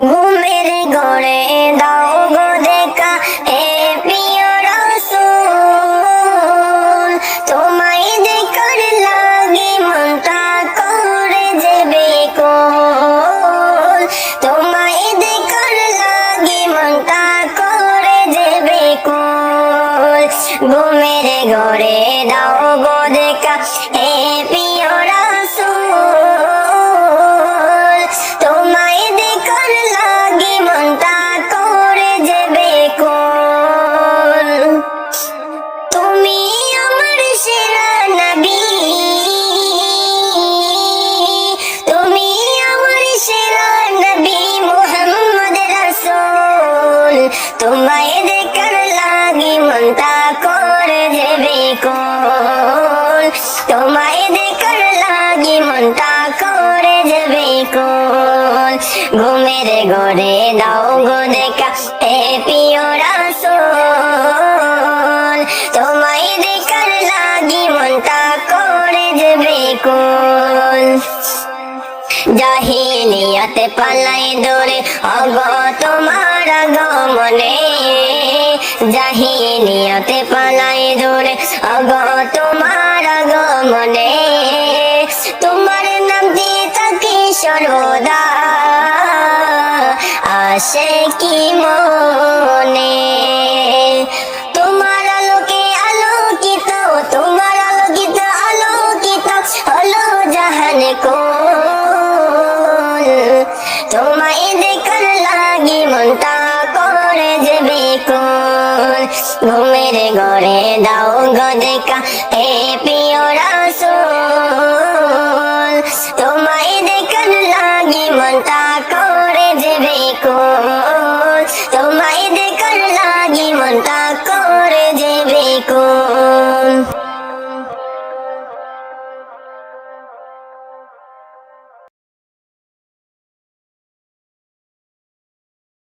ঘুমের গড়ে দাও গো দেখা হে প্রিয় রসুল। তোমায় দেখার লাগে করে যে বেকুল। তোমায় দেখার লাগে মনটা করে যে বেকুল। ঘুমের গড়ে দাও গো দেখা হে প্রিয় তোমায় দেখার লাগি মনটা করে যে বেকুল তোমায় দেখার লাগি মনটা করে যে বেকুল ঘুমের দাও গো দেখা, হে তোমায় দেখার লাগি মনটা করে বেকুল জাহিলিয়াতে পালাই দৌড়ে, অগ তোমার গমনে জাহিলিয়াতে পালাই দূরে অগ তোমার গমনে তোমার নাম দিয়ে থাকি সর্বদা, আসে কি মনে? করে দাও গদেকা হে পিওরা